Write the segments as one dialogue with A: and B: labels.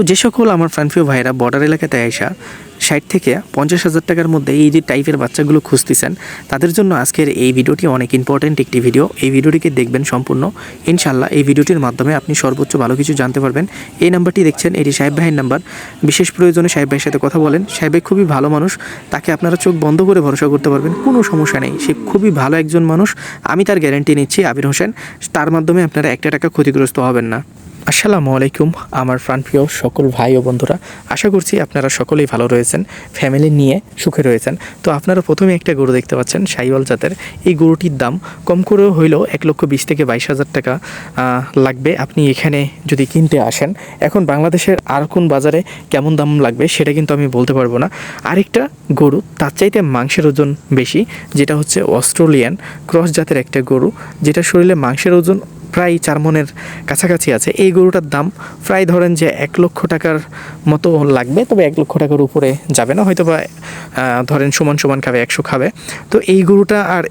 A: তো যে সকল আমার ফ্রান্সীয় ভাইরা বর্ডার এলাকাতে আইসা ষাট থেকে পঞ্চাশ হাজার টাকার মধ্যে এই যে টাইপের বাচ্চাগুলো খুঁজতেছেন, তাদের জন্য আজকের এই ভিডিওটি অনেক ইম্পর্ট্যান্ট একটি ভিডিও এই ভিডিওটিকে দেখবেন সম্পূর্ণ। ইনশাল্লাহ এই ভিডিওটির মাধ্যমে আপনি সর্বোচ্চ ভালো কিছু জানতে পারবেন। এই নাম্বারটি দেখছেন, এটি সাহেব ভাইয়ের নাম্বার। বিশেষ প্রয়োজনে সাহেব ভাইয়ের সাথে কথা বলেন। সাহেব ভাই খুবই ভালো মানুষ। তাকে আপনারা চোখ বন্ধ করে ভরসা করতে পারবেন, কোনো সমস্যা নেই। সে খুবই ভালো একজন মানুষ। আমি তার গ্যারেন্টি নিচ্ছি আবির হোসেন। তার মাধ্যমে আপনারা একটা টাকা ক্ষতিগ্রস্ত হবেন না। আসসালামু আলাইকুম, আমার প্রাণপ্রিয় সকল ভাই ও বন্ধুরা। আশা করছি আপনারা সকলেই ভালো রয়েছেন ফ্যামিলি নিয়ে সুখে রয়েছেন। তো আপনারা প্রথমে একটা গরু দেখতে পাচ্ছেন, সাইওয়াল জাতের। এই গরুটির দাম কম করে হইলেও এক লক্ষ বিশ থেকে বাইশ হাজার টাকা লাগবে। আপনি এখানে যদি কিনতে আসেন, এখন বাংলাদেশের আর কোন বাজারে কেমন দাম লাগবে সেটা কিন্তু আমি বলতে পারব না। আরেকটা গরু, তার চাইতে মাংসের ওজন বেশি, যেটা হচ্ছে অস্ট্রেলিয়ান ক্রস জাতের একটা গরু, যেটা শরীরে মাংসের ওজন প্রায় চার মনের কাছাকাছি আছে। এই গরুটার দাম প্রায় ধরেন যে এক লক্ষ টাকার মতো লাগবে, তবে এক লক্ষ টাকার উপরে যাবে না হয়তো বা ধরেন সমান সমান খাবে, একশো খাবে। তো এই গরুটা আর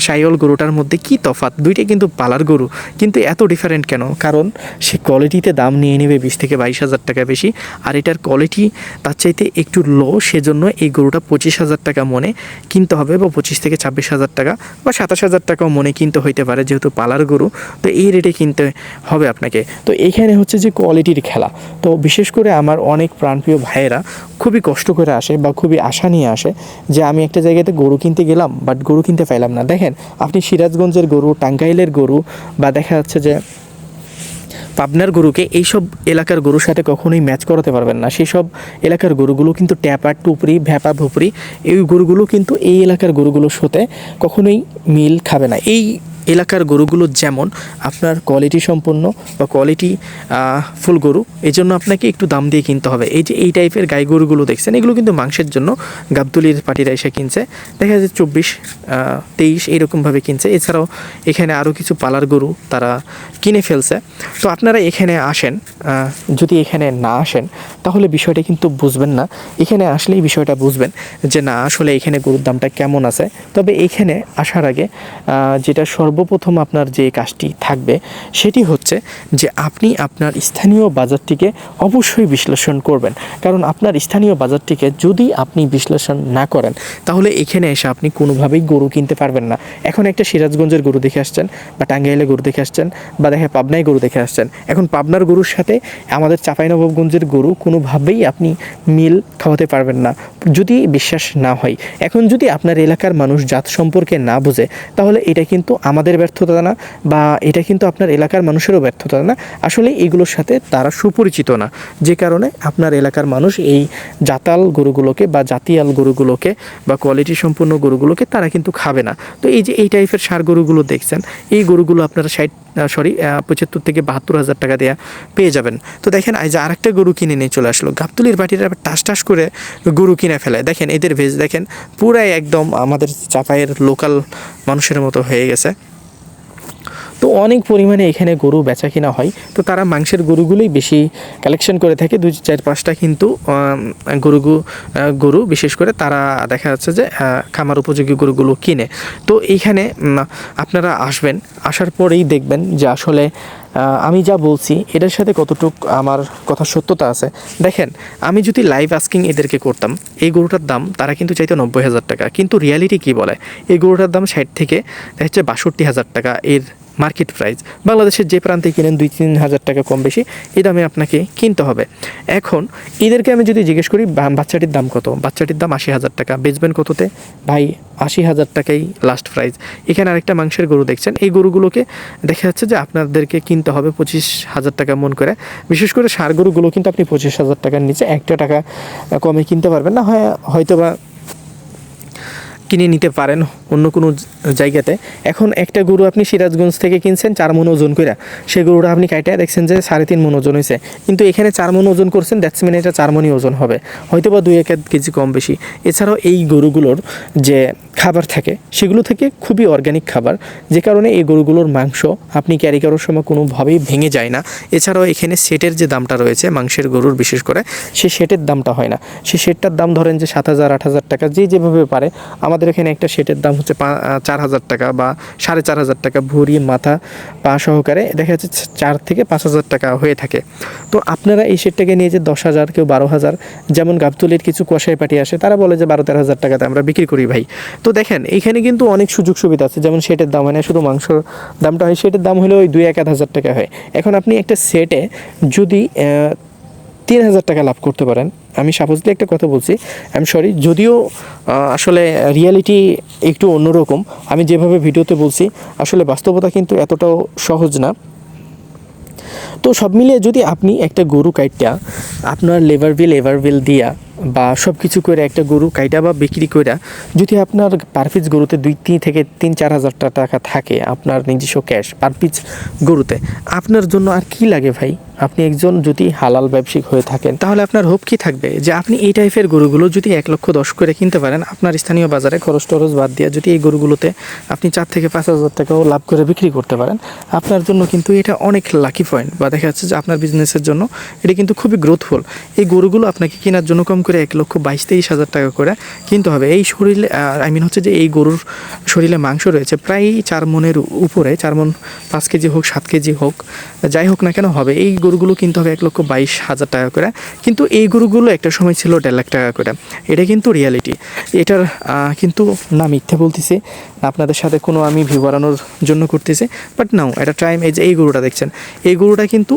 A: সাইওল গরুটার মধ্যে কি তফাৎ? দুইটাই কিন্তু পালার গরু। কিন্তু এত ডিফারেন্ট কেন? কারণ সে কোয়ালিটিতে দাম নিয়ে নেবে বিশ থেকে বাইশ হাজার টাকা বেশি। আর এটার কোয়ালিটি তার চাইতে একটু লো সেজন্য এই গরুটা পঁচিশ হাজার টাকা মনে কিনতে হবে বা পঁচিশ থেকে ছাব্বিশ হাজার টাকা বা সাতাশ হাজার টাকাও মনে কিনতে হইতে পারে যেহেতু পালার গরু। তো এই রেটে কিনতে হবে আপনাকে। তো এইখানে হচ্ছে যে কোয়ালিটির খেলা। তো বিশেষ করে আমার অনেক প্রাণপ্রিয় ভাইয়েরা খুবই কষ্ট করে আসে বা খুবই আশা নিয়ে আসে যে আমি একটা জায়গাতে গরু কিনতে গেলাম বাট গরু কিনতে পাইলাম না। দেখেন, আপনি সিরাজগঞ্জের গরু, টাঙ্গাইলের গরু বা দেখা যাচ্ছে যে পাবনার গরুকে এইসব এলাকার গরুর সাথে কখনোই ম্যাচ করাতে পারবেন না। সেই সব এলাকার গরুগুলো কিন্তু ট্যাপা টুপরি, ভ্যাপা, ভুপরি, এই গরুগুলো কিন্তু এই এলাকার গরুগুলোর সাথে কখনোই মিল খাবে না। এই এলাকার গরুগুলো যেমন আপনার কোয়ালিটি সম্পন্ন বা কোয়ালিটি ফুল গরু এই জন্য আপনাকে একটু দাম দিয়ে কিনতে হবে। এই যে এই টাইপের গাই গরুগুলো দেখছেন, এগুলো কিন্তু মাংসের জন্য গাবতলির পাটিরা এসে কিনছে। দেখা যাচ্ছে চব্বিশ তেইশ এইরকমভাবে কিনছে। এছাড়াও এখানে আরও কিছু পালার গরু তারা কিনে ফেলছে। তো আপনারা এখানে আসেন যদি এখানে না আসেন, তাহলে বিষয়টা কিন্তু বুঝবেন না। এখানে আসলেই বিষয়টা বুঝবেন যে না, আসলে এখানে গরুর দামটা কেমন আছে। তবে এখানে আসার আগে যেটা যেটা সর্বপ্রথম আপনার যে কাজটি থাকবে সেটি হচ্ছে যে আপনি আপনার স্থানীয় বাজারটিকে অবশ্যই বিশ্লেষণ করবেন। কারণ আপনার স্থানীয় বাজারটিকে যদি আপনি বিশ্লেষণ না করেন, তাহলে এখানে এসে আপনি কোনোভাবেই গরু কিনতে পারবেন না। এখন একটা সিরাজগঞ্জের গরু দেখে আসছেন বা টাঙ্গাইলে গরু দেখে আসছেন বা দেখে পাবনায় গরু দেখে আসছেন। এখন পাবনার গরুর সাথে আমাদের চাঁপাইনবাবগঞ্জের গরু কোনোভাবেই আপনি মিল খাওয়াতে পারবেন না, যদি বিশ্বাস না হয়। এখন যদি আপনার এলাকার মানুষ জাত সম্পর্কে না বোঝে, তাহলে এটা কিন্তু আমাদের ব্যর্থতা না বা এটা কিন্তু আপনার এলাকার মানুষেরও ব্যর্থতা না। আসলে এগুলোর সাথে তারা সুপরিচিত না। যে কারণে আপনার এলাকার মানুষ এই জাতাল গরুগুলোকে বা জাতিয়াল গরুগুলোকে বা কোয়ালিটি সম্পন্ন গরুগুলোকে তারা কিন্তু খাবে না। তো এই যে এই টাইপের সার গরুগুলো দেখছেন, এই গরুগুলো আপনারা ষাট সরি পঁচাত্তর থেকে বাহাত্তর হাজার টাকা দেওয়া পেয়ে যাবেন। তো দেখেন, এই যে আরেকটা গরু কিনে নিয়ে চলে আসলো। গাবতুলির বাটিরা টাস টাস করে গরু কিনে ফেলে। দেখেন, এদের ভেজ, দেখেন, পুরাই একদম আমাদের চাপাইয়ের লোকাল মানুষের মতো হয়ে গেছে। তো অনেক পরিমাণে এখানে গরু বেচা কিনা হয়। তো তারা মাংসের গরুগুলোই বেশি কালেকশন করে থাকে। দুই চার পাঁচটা কিন্তু গরু গরু বিশেষ করে তারা দেখা যাচ্ছে যে খামার উপযোগী গরুগুলো কিনে। তো এইখানে আপনারা আসবেন, আসার পরেই দেখবেন যে আসলে আমি যা বলছি, এটার সাথে কতটুক আমার কথা সত্যতা আছে। দেখেন, আমি যদি লাইভ আস্কিং এদেরকে করতাম, এই গরুটার দাম তারা কিন্তু চাইতো নব্বই হাজার টাকা। কিন্তু রিয়ালিটি কি বলে? এই গরুটার দাম ষাট থেকে, দেখা যাচ্ছে বাষট্টি হাজার টাকা। এর মার্কেট প্রাইস। বাংলাদেশের যে প্রান্তে কিনেন দুই তিন হাজার টাকা কম বেশি, এই দামে আপনাকে কিনতে হবে। এখন এদেরকে আমি যদি জিজ্ঞেস করি বাচ্চাটির দাম কত? বাচ্চাটির দাম আশি হাজার টাকা। বেচবেন কততে? ভাই, আশি হাজার টাকাই লাস্ট প্রাইস এখানে আরেকটা মাংসের গরু দেখছেন। এই গরুগুলোকে দেখা যাচ্ছে যে আপনাদেরকে কিনতে হবে পঁচিশ হাজার টাকা মন করে। বিশেষ করে সার গরুগুলো কিন্তু আপনি পঁচিশ হাজার টাকার নিচে একটা টাকা কমে কিনতে পারবেন না। হয় হয়তো বা কিনে নিতে পারেন অন্য কোনো জায়গাতে। এখন একটা গরু আপনি সিরাজগঞ্জ থেকে কিনছেন, চার মন ওজন করে সেই গরুটা আপনি কাইটা দেখছেন যে সাড়ে তিন মন ওজন হয়েছে কিন্তু এখানে চার মন ওজন করছেন, দ্যাটস মিন এটা চার মনই ওজন হবে। হয়তো বা দুই এক কেজি কম বেশি। এছাড়াও এই গরুগুলোর যে খাবার থাকে, সেগুলো থেকে খুবই অর্গ্যানিক খাবার। যে কারণে এই গরুগুলোর মাংস আপনি ক্যারি করার সময় কোনোভাবেই ভেঙে যায় না। এছাড়াও এখানে সেটের যে দামটা রয়েছে মাংসের গরুর বিশেষ করে, সে সেটের দামটা হয় না। সে সেটটার দাম ধরেন যে সাত হাজার, আট হাজার টাকা, যে যেভাবে পারে। আমাদের আমাদের এখানে একটা সেটের দাম হচ্ছে চার হাজার টাকা বা সাড়ে চার হাজার টাকা ভরি মাথা পা সহকারে। দেখা যাচ্ছে চার থেকে পাঁচ হাজার টাকা হয়ে থাকে। তো আপনারা এই সেটটাকে নিয়ে যে দশ হাজার, কেউ বারো হাজার, যেমন গাবতলির কিছু কষাই পাটি আসে, তারা বলে যে বারো তেরো হাজার টাকাতে আমরা বিক্রি করি ভাই। তো দেখেন এইখানে কিন্তু অনেক সুযোগ সুবিধা আছে। যেমন সেটের দাম হয় না শুধু মাংসর দামটা হয়, সেটের দাম হলে ওই দুই এক হাজার টাকা হয়। এখন আপনি একটা সেটে যদি তিন হাজার টাকা লাভ করতে পারেন আমি সাপোজলি একটা কথা বলছি আই এম সরি যদিও আসলে রিয়ালিটি একটু অন্যরকম, আমি যেভাবে ভিডিওতে বলছি, আসলে বাস্তবতা কিন্তু এতটাও সহজ না। তো সব মিলিয়ে যদি আপনি একটা গরু কাইটটা, আপনার লেবার বিল এভার বিল দিয়া বা সব কিছু করে একটা গরু কাইটা বা বিক্রি করে যদি আপনার পার গরুতে দুই, তিন থেকে তিন, চার হাজার টাকা থাকে আপনার নিজস্ব ক্যাশ পার পিস গরুতে, আপনার জন্য আর কি লাগে ভাই? আপনি একজন যদি হালাল ব্যবসায়িক হয়ে থাকেন, তাহলে আপনার হোপ কি থাকবে? যে আপনি এই টাইপের গরুগুলো যদি এক লক্ষ দশ করে কিনতে পারেন, আপনার স্থানীয় বাজারে খরচ টরচ বাদ দিয়ে যদি এই গরুগুলোতে আপনি চার থেকে পাঁচ হাজার টাকাও লাভ করে বিক্রি করতে পারেন, আপনার জন্য কিন্তু এটা অনেক লাকি পয়েন্ট বা দেখা যাচ্ছে যে আপনার বিজনেসের জন্য এটা কিন্তু খুবই গ্রোথফুল এই গরুগুলো আপনাকে কেনার জন্য কম করে এক লক্ষ বাইশ, তেইশ হাজার টাকা করে কিনতে হবে। এই শরীরে আই মিন হচ্ছে যে এই গরুর শরীরে মাংস রয়েছে, প্রায় চার মনের উপরে, চার মন পাঁচ কেজি হোক, সাত কেজি হোক, যাই হোক না কেন হবে, এই গরুগুলো কিনতে হবে এক লক্ষ বাইশ হাজার টাকা করে। কিন্তু এই গরুগুলো একটা সময় ছিল দেড় লাখ টাকা করে। এটা কিন্তু রিয়ালিটি এটার কিন্তু না মিথ্যে বলতেছি আপনাদের সাথে কোনো আমি ভিউ বাড়ানোর জন্য করতেছি বাট নাও এটা টাইম এই যে এই গরুটা দেখছেন, এই গরুটা কিন্তু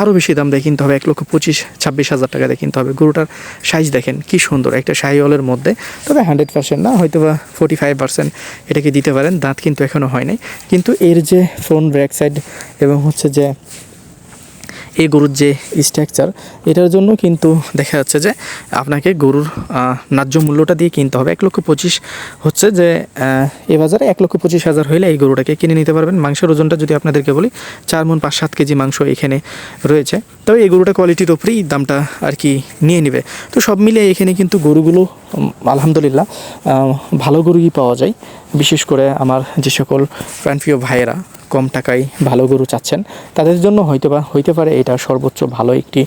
A: আরও বেশি দাম দেয় কিনতে হবে, এক লক্ষ পঁচিশ, ছাব্বিশ হাজার টাকা দিয়ে কিনতে হবে। গরুটার সাইজ দেখেন, কি সুন্দর একটা সাইওয়ালের মধ্যে। তবে হান্ড্রেড পার্সেন্ট না হয়তো বা ফোর্টি ফাইভ পার্সেন্ট এটাকে দিতে পারেন, দাঁত কিন্তু এখনও হয় নাই। কিন্তু এর যে ফ্রন্ট ব্যাক সাইড এবং হচ্ছে যে এই গরুর যে স্ট্রাকচার এটার জন্য কিন্তু দেখা যাচ্ছে যে আপনাকে গরুর ন্যায্য মূল্যটা দিয়ে কিনতে হবে। এক লক্ষ পঁচিশ হচ্ছে যে এ বাজারে এক লক্ষ পঁচিশ হাজার হইলে এই গরুটাকে কিনে নিতে পারবেন। মাংসের ওজনটা যদি আপনাদেরকে বলি, চার মন পাঁচ সাত কেজি মাংস এখানে রয়েছে। তবে এই গরুটা কোয়ালিটির ওপরেই দামটা আর কি নিয়ে নেবে। তো সব মিলিয়ে এখানে কিন্তু গরুগুলো আলহামদুলিল্লাহ ভালো গরুই পাওয়া যায়। বিশেষ করে আমার যে সকল প্রাণপ্রিয় ভাইয়েরা কম টাকায় ভালো গরু চাচ্ছেন। তাদের জন্য হয়তো বা হইতে পারে এটা সর্বোচ্চ ভালো একটি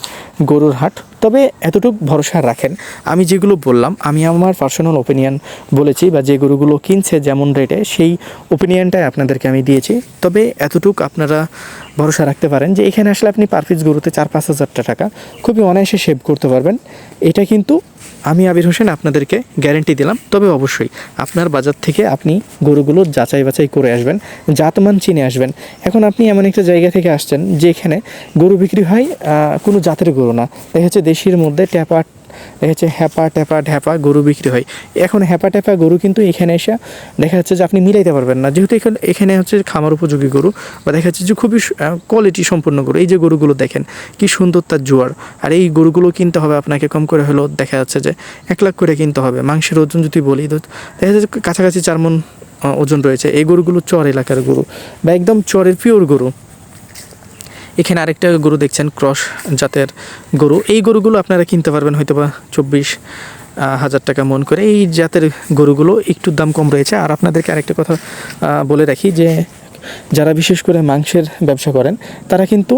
A: গরুর হাট। তবে এতটুকু ভরসা রাখেন। আমি যেগুলো বললাম, আমি আমার পার্সোনাল ওপিনিয়ন বলেছি বা যে গরুগুলো কিনছে যেমন রেটে সেই ওপিনিয়নটাই আপনাদেরকে আমি দিয়েছি। তবে এতটুক আপনারা ভরসা রাখতে পারেন যে এখানে আসলে আপনি পার পিস গরুতে চার পাঁচ হাজার টাকা খুবই অনায়াসে সেভ করতে পারবেন। এটা কিন্তু আমি আবির হোসেন আপনাদেরকে গ্যারেন্টি দিলাম। তবে অবশ্যই আপনার বাজার থেকে আপনি গরুগুলো যাচাই বাছাই করে আসবেন, জাতমান চিনে আসবেন। এখন আপনি এমন একটা জায়গা থেকে আসছেন যেখানে গরু বিক্রি হয় কোনো জাতের গরু না। দেখা যাচ্ছে দেশির মধ্যে ট্যাপা দেখা যাচ্ছে হ্যাপা ট্যাপা ঢ্যাপা গরু বিক্রি হয়। এখন হ্যাপা ট্যাপা গরু কিন্তু এখানে এসে দেখা যাচ্ছে যে আপনি মিলাইতে পারবেন না। যেহেতু এখানে এখানে হচ্ছে খামার উপযোগী গরু বা দেখা যাচ্ছে যে খুবই কোয়ালিটি সম্পন্ন গরু। এই যে গরুগুলো দেখেন, কি সুন্দর তার জোয়ার। আর এই গরুগুলো কিনতে হবে আপনাকে কম করে হলেও দেখা যাচ্ছে যে এক লাখ করে কিনতে হবে। মাংসের ওজন যদি বলি দেখা যাচ্ছে কাছাকাছি চার মন ওজন রয়েছে। এই গরুগুলো চর এলাকার গরু বা একদম চরের পিওর গরু। এখানে আরেকটা গরু দেখছেন, ক্রস জাতের গরু। এই গরুগুলো আপনারা কিনতে পারবেন হয়তো বা চব্বিশ হাজার টাকা মন করে। এই জাতের গরুগুলো একটু দাম কম রয়েছে। আর আপনাদেরকে আরেকটা কথা বলে রাখি যে যারা বিশেষ করে মাংসের ব্যবসা করেন, তারা কিন্তু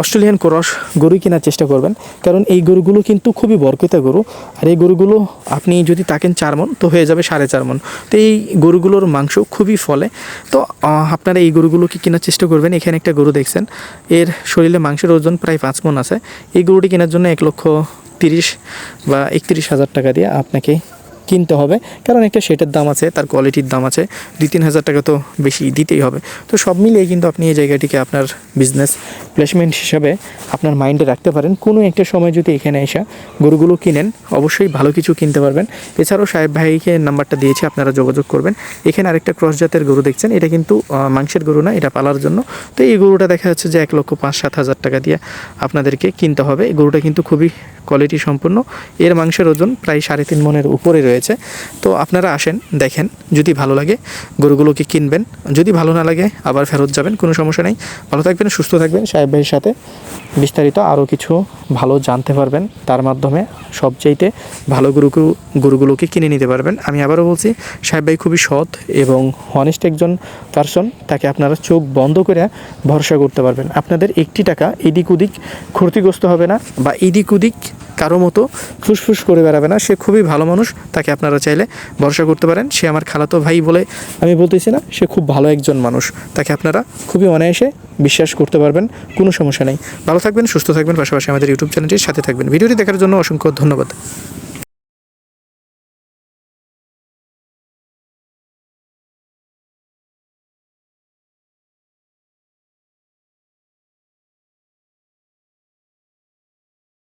A: অস্ট্রেলিয়ান ক্রস গরুই কেনার চেষ্টা করবেন। কারণ এই গরুগুলো কিন্তু খুবই বরকতা গরু। আর এই গরুগুলো আপনি যদি তাকেন চার মন, তো হয়ে যাবে সাড়ে চার মন। তো এই গরুগুলোর মাংস খুবই ফলে। তো আপনারা এই গরুগুলোকে কেনার চেষ্টা করবেন। এখানে একটা গরু দেখছেন। এর শরীরে মাংসের ওজন প্রায় পাঁচ মন আছে। এই গরুটি কেনার জন্য এক লক্ষ তিরিশ বা একত্রিশ হাজার টাকা দিয়ে আপনাকে কিনতে হবে। কারণ একটা সেটের দাম আছে, তার কোয়ালিটির দাম আছে, দুই তিন হাজার টাকা তো বেশি দিতেই হবে। তো সব মিলিয়ে কিন্তু আপনি এই জায়গাটিকে আপনার বিজনেস প্লেসমেন্ট হিসাবে আপনার মাইন্ডে রাখতে পারেন। কোনো একটা সময় যদি এখানে এসে গরুগুলো কিনেন, অবশ্যই ভালো কিছু কিনতে পারবেন। এছাড়াও সাহেব ভাইকে নাম্বারটা দিয়েছি, আপনারা যোগাযোগ করবেন। এখানে আরেকটা ক্রস জাতের গরু দেখছেন, এটা কিন্তু মাংসের গরু না, এটা পালার জন্য। তো এই গরুটা দেখা যাচ্ছে যে এক লক্ষ পাঁচ সাত হাজার টাকা দিয়ে আপনাদেরকে কিনতে হবে। এই গরুটা কিন্তু খুবই কোয়ালিটি সম্পূর্ণ। এর মাংসের ওজন প্রায় সাড়ে তিন মনের উপরে রয়েছে। তো আপনারা আসেন, দেখেন, যদি ভালো লাগে, গরুগুলোকে কিনবেন। যদি ভালো না লাগে, আবার ফেরত যাবেন, কোনো সমস্যা নেই। ভালো থাকবেন, সুস্থ থাকবেন। সাহেব ভাইয়ের সাথে বিস্তারিত আরও কিছু ভালো জানতে পারবেন। তার মাধ্যমে সবচাইতে ভালো গরুকে, গরুগুলোকে কিনে নিতে পারবেন। আমি আবারও বলছি, সাহেব ভাই খুবই সৎ এবং হনেস্ট একজন পার্সন তাকে আপনারা চোখ বন্ধ করে ভরসা করতে পারবেন। আপনাদের একটি টাকা এদিক ওদিক ক্ষতিগ্রস্ত হবে না বা এদিক ওদিক কারও মতো ফুসফুস করে বেড়াবে না। সে খুবই ভালো মানুষ, তাকে আপনারা চাইলে ভরসা করতে পারেন। সে আমার খালাতো ভাই বলে আমি বলতেছি না, সে খুব ভালো একজন মানুষ। তাকে আপনারা খুবই অনায়াসে বিশ্বাস করতে পারবেন, কোনো সমস্যা নেই। ভালো থাকবেন, সুস্থ থাকবেন, পাশাপাশি আমাদের ইউটিউব চ্যানেলটির সাথে থাকবেন। ভিডিওটি দেখার জন্য অসংখ্য ধন্যবাদ।